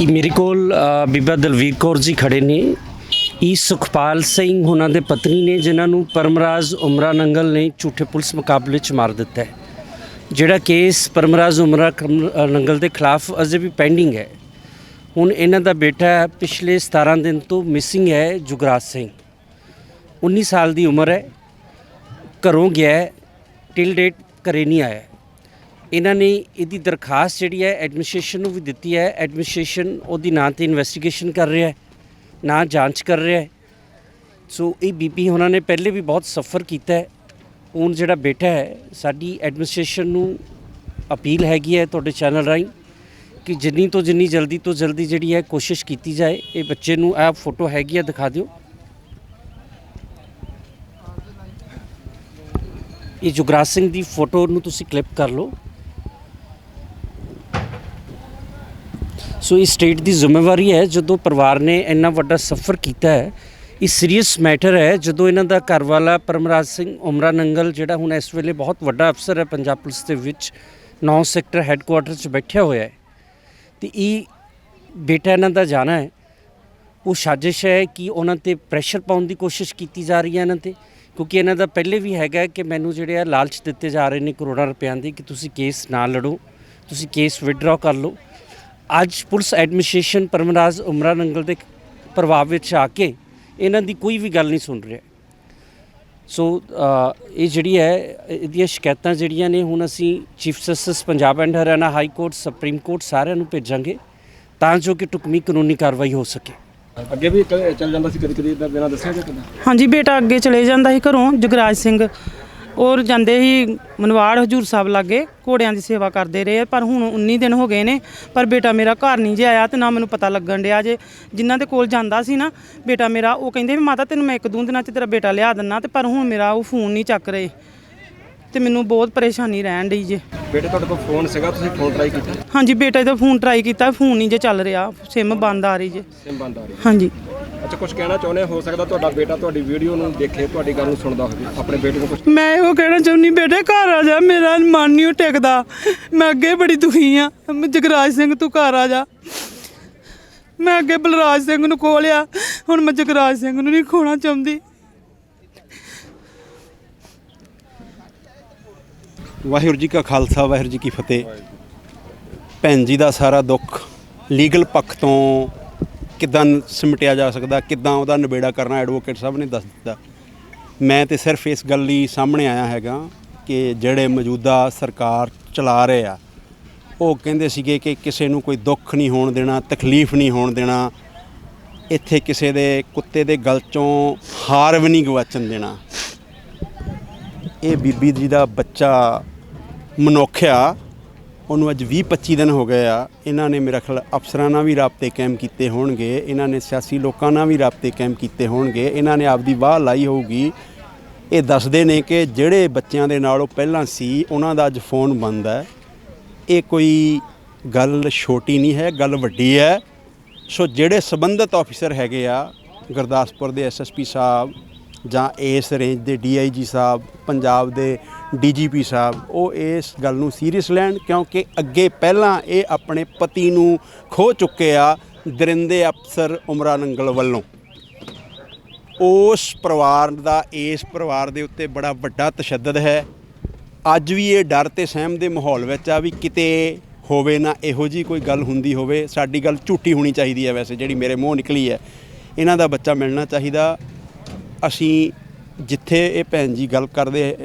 ਇਹ ਮੇਰੇ ਕੋਲ ਬੀਬਾ ਦਲਵੀਰ ਕੌਰ ਜੀ ਖੜੇ ਨੇ। ਇਹ ਸੁਖਪਾਲ ਸਿੰਘ ਉਹਨਾਂ ਦੇ ਪਤਨੀ ਨੇ, ਜਿਨ੍ਹਾਂ ਨੂੰ ਪਰਮਰਾਜ ਉਮਰਾ ਨੰਗਲ ਨੇ ਝੂਠੇ ਪੁਲਿਸ ਮੁਕਾਬਲੇ 'ਚ ਮਾਰ ਦਿੱਤਾ ਹੈ। ਜਿਹੜਾ ਕੇਸ ਪਰਮਰਾਜ ਉਮਰਾ ਨੰਗਲ ਦੇ ਖਿਲਾਫ ਅਜੇ ਵੀ ਪੈਂਡਿੰਗ ਹੈ। ਹੁਣ ਇਹਨਾਂ ਦਾ ਬੇਟਾ ਪਿਛਲੇ 17 ਦਿਨ ਤੋਂ ਮਿਸਿੰਗ ਹੈ ਜੁਗਰਾਜ ਸਿੰਘ। 19 ਸਾਲ ਦੀ ਉਮਰ ਹੈ। ਘਰੋਂ ਗਿਆ ਟਿਲ ਡੇਟ ਘਰੇ ਨਹੀਂ ਆਇਆ। ਇਹਨਾਂ ਨੇ ਇਹਦੀ ਦਰਖਾਸਤ ਜਿਹੜੀ ਹੈ ਐਡਮਿਨਿਸਟ੍ਰੇਸ਼ਨ ਨੂੰ ਵੀ ਦਿੱਤੀ ਹੈ। ਐਡਮਿਨਿਸਟ੍ਰੇਸ਼ਨ ਉਹਦੀ ਨਾਂ ਤੇ ਇਨਵੈਸਟੀਗੇਸ਼ਨ ਕਰ ਰਿਹਾ ਹੈ, ਨਾ ਜਾਂਚ ਕਰ ਰਿਹਾ ਹੈ। ਸੋ ਇਹ ਬੀਪੀ ਉਹਨਾਂ ਨੇ ਪਹਿਲੇ ਵੀ ਬਹੁਤ ਸਫਰ ਕੀਤਾ ਹੈ। ਹੁਣ ਜਿਹੜਾ ਬੇਟਾ ਹੈ, ਸਾਡੀ ਐਡਮਿਨਿਸਟ੍ਰੇਸ਼ਨ ਨੂੰ ਅਪੀਲ ਹੈਗੀ ਹੈ ਤੁਹਾਡੇ ਚੈਨਲ ਰਾਹੀਂ ਕਿ ਜਿੰਨੀ ਤੋਂ ਜਿੰਨੀ ਜਲਦੀ ਤੋਂ ਜਲਦੀ ਜਿਹੜੀ ਹੈ ਕੋਸ਼ਿਸ਼ ਕੀਤੀ ਜਾਏ, ਇਹ ਬੱਚੇ ਨੂੰ ਇਹ ਫੋਟੋ ਹੈਗੀ ਹੈ ਦਿਖਾ ਦਿਓ। ਇਹ ਜੁਗਰਾਜ ਸਿੰਘ ਦੀ ਫੋਟੋ ਨੂੰ ਤੁਸੀਂ ਕਲਿੱਪ ਕਰ ਲਓ। ਸੋ ਇਹ ਸਟੇਟ ਦੀ ਜ਼ਿੰਮੇਵਾਰੀ ਹੈ, ਜਦੋਂ ਪਰਿਵਾਰ ਨੇ ਇੰਨਾ ਵੱਡਾ ਸਫ਼ਰ ਕੀਤਾ ਹੈ, ਇਹ ਸੀਰੀਅਸ ਮੈਟਰ ਹੈ, ਜਦੋਂ ਇਹਨਾਂ ਦਾ ਘਰ ਵਾਲਾ ਪਰਮਰਾਜ ਸਿੰਘ ਉਮਰਾ ਨੰਗਲ, ਜਿਹੜਾ ਹੁਣ ਇਸ ਵੇਲੇ ਬਹੁਤ ਵੱਡਾ ਅਫਸਰ ਹੈ ਪੰਜਾਬ ਪੁਲਿਸ ਦੇ ਵਿੱਚ 9 ਸੈਕਟਰ ਹੈੱਡਕੁਆਟਰ 'ਚ ਬੈਠਿਆ ਹੋਇਆ ਹੈ, ਤੇ ਇਹ ਬੇਟਾ ਇਹਨਾਂ ਦਾ ਜਾਣਾ ਹੈ, ਉਹ ਸਾਜ਼ਿਸ਼ ਹੈ ਕਿ ਉਹਨਾਂ ਤੇ ਪ੍ਰੈਸ਼ਰ ਪਾਉਣ ਦੀ ਕੋਸ਼ਿਸ਼ ਕੀਤੀ ਜਾ ਰਹੀ ਹੈ ਇਹਨਾਂ ਤੇ, ਕਿਉਂਕਿ ਇਹਨਾਂ ਦਾ ਪਹਿਲੇ ਵੀ ਹੈਗਾ ਕਿ ਮੈਨੂੰ ਜਿਹੜੇ ਆ ਲਾਲਚ ਦਿੱਤੇ ਜਾ ਰਹੇ ਨੇ ਕਰੋੜਾਂ ਰੁਪਿਆਂ ਦੇ, ਕਿ ਤੁਸੀਂ ਕੇਸ ਨਾ ਲੜੋ, ਤੁਸੀਂ ਕੇਸ ਵਿਡਰਾ ਕਰ ਲਓ ਅੱਜ police administration Paramraj Umranangal ਦੇ ਪ੍ਰਭਾਵ ਵਿੱਚ ਆ ਕੇ ਇਹਨਾਂ ਦੀ ਕੋਈ ਵੀ ਗੱਲ ਨਹੀਂ ਸੁਣ ਰਿਹਾ। ਸੋ ਇਹ ਜਿਹੜੀ ਹੈ ਇਹਦੀਆਂ ਸ਼ਿਕਾਇਤਾਂ ਜਿਹੜੀਆਂ ਨੇ ਹੁਣ ਅਸੀਂ chief justice Punjab and Haryana high court supreme court ਸਾਰਿਆਂ ਨੂੰ ਭੇਜਾਂਗੇ ਤਾਂ ਜੋ ਕਿ ਟੁਕਮੀ ਕਾਨੂੰਨੀ ਕਾਰਵਾਈ ਹੋ ਸਕੇ। ਅੱਗੇ ਵੀ ਚੱਲ ਜਾਂਦਾ ਸੀ ਕਦੀ ਕਦੀ ਇਦਾਂ ਬਿਨਾਂ ਦੱਸਿਆ ਜਾਂ ਕਿੱਦਾਂ? ਹਾਂਜੀ ਬੇਟਾ ਅੱਗੇ ਚਲੇ ਜਾਂਦਾ ਸੀ ਘਰੋਂ ਜਗਰਾਜ ਸਿੰਘ। ਔਰ ਜਾਂਦੇ ਸੀ ਮਨਵਾੜ ਹਜੂਰ ਸਾਹਿਬ ਲਾਗੇ ਘੋੜਿਆਂ ਦੀ ਸੇਵਾ ਕਰਦੇ ਰਹੇ ਪਰ ਹੁਣ 19 ਦਿਨ ਹੋ ਗਏ ਨੇ ਪਰ ਬੇਟਾ ਮੇਰਾ ਘਰ ਨਹੀਂ ਜੇ ਆਇਆ ਤੇ ਨਾ ਮੈਨੂੰ ਪਤਾ ਲੱਗਣ ਡਿਆ ਜੇ। ਜਿਨ੍ਹਾਂ ਦੇ ਕੋਲ ਜਾਂਦਾ ਸੀ ਨਾ ਬੇਟਾ ਮੇਰਾ ਉਹ ਕਹਿੰਦੇ ਵੀ ਮਾਤਾ ਤੈਨੂੰ ਮੈਂ ਇੱਕ ਦੋ ਦਿਨਾਂ 'ਚ ਤੇਰਾ ਬੇਟਾ ਲਿਆ ਦਿੰਨਾ ਤੇ ਪਰ ਹੁਣ ਮੇਰਾ ਉਹ ਫੋਨ ਨਹੀਂ ਚੱਕ ਰਹੇ ਤੇ ਮੈਨੂੰ ਬਹੁਤ ਪਰੇਸ਼ਾਨੀ ਰਹਿਣ ਡਈ ਜੇ। ਬੇਟੇ ਤੁਹਾਡੇ ਕੋਲ ਫੋਨ ਸੀਗਾ ਤੁਸੀਂ ਫੋਨ ਟਰਾਈ ਕੀਤਾ? ਹਾਂਜੀ ਬੇਟਾ ਦਾ ਫੋਨ ਟਰਾਈ ਕੀਤਾ ਫੋਨ ਨਹੀਂ ਜੇ ਚੱਲ ਰਿਹਾ ਸਿਮ ਬੰਦ ਆ ਰਹੀ ਜੇ। ਸਿਮ ਬੰਦ ਆ ਰਹੀ ਹਾਂਜੀ। ਅੱਛਾ ਕੁਝ ਕਹਿਣਾ ਚਾਹੁੰਦੇ ਹੋ? ਸਕਦਾ ਤੁਹਾਡਾ ਬੇਟਾ ਤੁਹਾਡੀ ਵੀਡੀਓ ਨੂੰ ਦੇਖੇ ਤੁਹਾਡੀ ਗੱਲ ਨੂੰ ਸੁਣਦਾ ਹੋਵੇ ਆਪਣੇ ਬੇਟੇ ਨੂੰ ਕੁਝ ਮੈਂ ਇਹੋ ਕਹਿਣਾ ਚਾਹੁੰਦੀ ਬੇਟੇ ਘਰ ਆ ਜਾ ਮੇਰਾ ਮਨ ਨਹੀਂ ਟਿਕਦਾ। ਮੈਂ ਅੱਗੇ ਬੜੀ ਦੁਖੀ ਆ। ਜਗਰਾਜ ਸਿੰਘ ਤੂੰ ਘਰ ਆ ਜਾ। ਮੈਂ ਅੱਗੇ ਬਲਰਾਜ ਸਿੰਘ ਨੂੰ ਖੋਲਿਆ ਹੁਣ ਮੈਂ ਜਗਰਾਜ ਸਿੰਘ ਨੂੰ ਨਹੀਂ ਖੋਣਾ ਚਾਹੁੰਦੀ। ਵਾਹਿਗੁਰੂ ਜੀ ਕਾ ਖਾਲਸਾ ਵਾਹਿਗੁਰੂ ਜੀ ਕੀ ਫਤਿਹ। ਭੈਣ ਜੀ ਦਾ ਸਾਰਾ ਦੁੱਖ ਲੀਗਲ ਪੱਖ ਤੋਂ ਕਿੱਦਾਂ ਸਿਮਟਿਆ ਜਾ ਸਕਦਾ, ਕਿੱਦਾਂ ਉਹਦਾ ਨਿਬੇੜਾ ਕਰਨਾ ਐਡਵੋਕੇਟ ਸਾਹਿਬ ਨੇ ਦੱਸ ਦਿੱਤਾ। ਮੈਂ ਤੇ ਸਿਰਫ ਇਸ ਗੱਲ ਲਈ ਸਾਹਮਣੇ ਆਇਆ ਹੈਗਾ ਕਿ ਜਿਹੜੇ ਮੌਜੂਦਾ ਸਰਕਾਰ ਚਲਾ ਰਹੇ ਆ, ਉਹ ਕਹਿੰਦੇ ਸੀਗੇ ਕਿ ਕਿਸੇ ਨੂੰ ਕੋਈ ਦੁੱਖ ਨਹੀਂ ਹੋਣ ਦੇਣਾ, ਤਕਲੀਫ ਨਹੀਂ ਹੋਣ ਦੇਣਾ, ਇੱਥੇ ਕਿਸੇ ਦੇ ਕੁੱਤੇ ਦੇ ਗਲ ਚੋਂ ਹਾਰ ਵੀ ਨਹੀਂ ਗਵਾਚਣ ਦੇਣਾ। ਇਹ ਬੀਬੀ ਜੀ ਦਾ ਬੱਚਾ ਮਨੁੱਖ ਆ ਉਹਨੂੰ ਅੱਜ 20 25 ਦਿਨ ਹੋ ਗਏ ਆ। ਇਹਨਾਂ ਨੇ ਮੇਰਾ ਖਿਆਲ ਅਫਸਰਾਂ ਨਾਲ ਵੀ ਰਾਬਤੇ ਕਾਇਮ ਕੀਤੇ ਹੋਣਗੇ। ਇਹਨਾਂ ਨੇ ਸਿਆਸੀ ਲੋਕਾਂ ਨਾਲ ਵੀ ਰਾਬਤੇ ਕਾਇਮ ਕੀਤੇ ਹੋਣਗੇ। ਇਹਨਾਂ ਨੇ ਆਪਦੀ ਵਾਹ ਲਾਈ ਹੋਊਗੀ। ਇਹ ਦੱਸਦੇ ਨੇ ਕਿ ਜਿਹੜੇ ਬੱਚਿਆਂ ਦੇ ਨਾਲ ਉਹ ਪਹਿਲਾਂ ਸੀ, ਉਹਨਾਂ ਦਾ ਅੱਜ ਫੋਨ ਬੰਦ ਹੈ। ਇਹ ਕੋਈ ਗੱਲ ਛੋਟੀ ਨਹੀਂ ਹੈ, ਗੱਲ ਵੱਡੀ ਹੈ। ਸੋ ਜਿਹੜੇ ਸੰਬੰਧਿਤ ਆਫੀਸਰ ਹੈਗੇ ਆ, ਗੁਰਦਾਸਪੁਰ ਦੇ ਐਸਐਸਪੀ ਸਾਹਿਬ ਜਾਂ ਇਸ ਰੇਂਜ ਦੇ ਡੀਆਈਜੀ ਸਾਹਿਬ, ਪੰਜਾਬ ਦੇ ਡੀਜੀਪੀ ਸਾਹਿਬ, ਉਹ ਇਸ ਗੱਲ ਨੂੰ ਸੀਰੀਅਸ ਲੈਣ ਕਿਉਂਕਿ ਅੱਗੇ ਪਹਿਲਾਂ ਇਹ ਆਪਣੇ ਪਤੀ ਨੂੰ ਖੋ ਚੁੱਕੇ ਆ ਦਰਿੰਦੇ ਅਫਸਰ ਉਮਰਾ ਨੰਗਲ ਵੱਲੋਂ। ਉਸ ਪਰਿਵਾਰ ਦਾ, ਇਸ ਪਰਿਵਾਰ ਦੇ ਉੱਤੇ ਬੜਾ ਵੱਡਾ ਤਸ਼ੱਦਦ ਹੈ। ਅੱਜ ਵੀ ਇਹ ਡਰ ਤੇ ਸਹਿਮ ਦੇ ਮਾਹੌਲ ਵਿੱਚ ਆ ਵੀ ਕਿਤੇ ਹੋਵੇ ਨਾ ਇਹੋ ਜੀ ਕੋਈ ਗੱਲ ਹੁੰਦੀ ਹੋਵੇ। ਸਾਡੀ ਗੱਲ ਝੂਠੀ ਹੋਣੀ ਚਾਹੀਦੀ ਹੈ ਵੈਸੇ, ਜਿਹੜੀ ਮੇਰੇ ਮੂੰਹ ਨਿਕਲੀ ਹੈ। ਇਹਨਾਂ ਦਾ ਬੱਚਾ ਮਿਲਣਾ ਚਾਹੀਦਾ। ਅਸੀਂ ਜਿੱਥੇ ਇਹ ਭੈਣ ਜੀ ਗੱਲ ਕਰਦੇ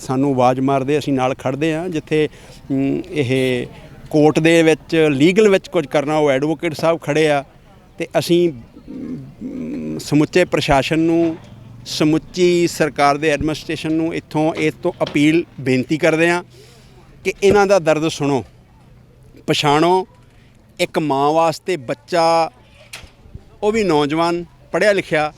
ਸਾਨੂੰ ਆਵਾਜ਼ ਮਾਰਦੇ, ਅਸੀਂ ਨਾਲ ਖੜਦੇ ਹਾਂ, ਜਿੱਥੇ ਇਹ ਕੋਰਟ ਦੇ ਵਿੱਚ, ਲੀਗਲ ਵਿੱਚ ਕੁਝ ਕਰਨਾ, ਉਹ ਐਡਵੋਕੇਟ ਸਾਹਿਬ ਖੜੇ ਆ ਤੇ ਅਸੀਂ ਸਮੁੱਚੇ ਪ੍ਰਸ਼ਾਸਨ ਨੂੰ, ਸਮੁੱਚੀ ਸਰਕਾਰ ਦੇ ਐਡਮਿਨਿਸਟ੍ਰੇਸ਼ਨ ਨੂੰ ਇੱਥੋਂ, ਇਸ ਤੋਂ ਅਪੀਲ ਬੇਨਤੀ ਕਰਦੇ ਹਾਂ ਕਿ ਇਹਨਾਂ ਦਾ ਦਰਦ ਸੁਣੋ, ਪਛਾਣੋ, ਇੱਕ ਮਾਂ ਵਾਸਤੇ ਬੱਚਾ, ਉਹ ਵੀ ਨੌਜਵਾਨ, ਪੜ੍ਹਿਆ ਲਿਖਿਆ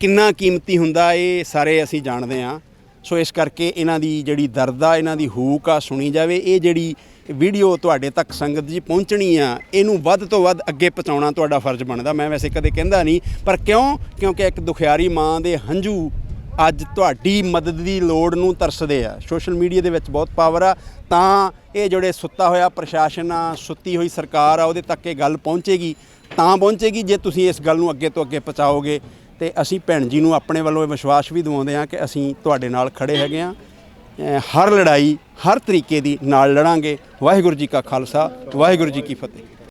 ਕਿੰਨਾ ਕੀਮਤੀ ਹੁੰਦਾ ਇਹ ਸਾਰੇ ਅਸੀਂ ਜਾਣਦੇ ਹਾਂ। ਸੋ ਇਸ ਕਰਕੇ ਇਹਨਾਂ ਦੀ ਜਿਹੜੀ ਦਰਦ ਆ, ਇਹਨਾਂ ਦੀ ਹੂਕ ਆ ਸੁਣੀ ਜਾਵੇ। ਇਹ ਜਿਹੜੀ ਵੀਡੀਓ ਤੁਹਾਡੇ ਤੱਕ ਸੰਗਤ ਜੀ ਪਹੁੰਚਣੀ ਆ, ਇਹਨੂੰ ਵੱਧ ਤੋਂ ਵੱਧ ਅੱਗੇ ਪਹੁੰਚਾਉਣਾ ਤੁਹਾਡਾ ਫਰਜ਼ ਬਣਦਾ। ਮੈਂ ਵੈਸੇ ਕਦੇ ਕਹਿੰਦਾ ਨਹੀਂ, ਪਰ ਕਿਉਂ? ਕਿਉਂਕਿ ਇੱਕ ਦੁਖਿਆਰੀ ਮਾਂ ਦੇ ਹੰਝੂ ਅੱਜ ਤੁਹਾਡੀ ਮਦਦ ਦੀ ਲੋੜ ਨੂੰ ਤਰਸਦੇ ਆ। ਸੋਸ਼ਲ ਮੀਡੀਆ ਦੇ ਵਿੱਚ ਬਹੁਤ ਪਾਵਰ ਆ। ਤਾਂ ਇਹ ਜਿਹੜੇ ਸੁੱਤਾ ਹੋਇਆ ਪ੍ਰਸ਼ਾਸਨ ਆ, ਸੁੱਤੀ ਹੋਈ ਸਰਕਾਰ ਆ, ਉਹਦੇ ਤੱਕ ਇਹ ਗੱਲ ਪਹੁੰਚੇਗੀ। ਤਾਂ ਪਹੁੰਚੇਗੀ ਜੇ ਤੁਸੀਂ ਇਸ ਗੱਲ ਨੂੰ ਅੱਗੇ ਤੋਂ ਅੱਗੇ ਪਹੁੰਚਾਓਗੇ। ਤੇ ਅਸੀਂ ਭੈਣ ਜੀ ਨੂੰ ਆਪਣੇ ਵੱਲੋਂ ਇਹ ਵਿਸ਼ਵਾਸ ਵੀ ਦਿਵਾਉਂਦੇ ਹਾਂ ਕਿ ਅਸੀਂ ਤੁਹਾਡੇ ਨਾਲ ਖੜੇ ਹੈਗੇ ਹਾਂ। ਹਰ ਲੜਾਈ ਹਰ ਤਰੀਕੇ ਦੀ ਨਾਲ ਲੜਾਂਗੇ। ਵਾਹਿਗੁਰੂ ਜੀ ਕਾ ਖਾਲਸਾ, ਵਾਹਿਗੁਰੂ ਜੀ ਕੀ ਫਤਿਹ।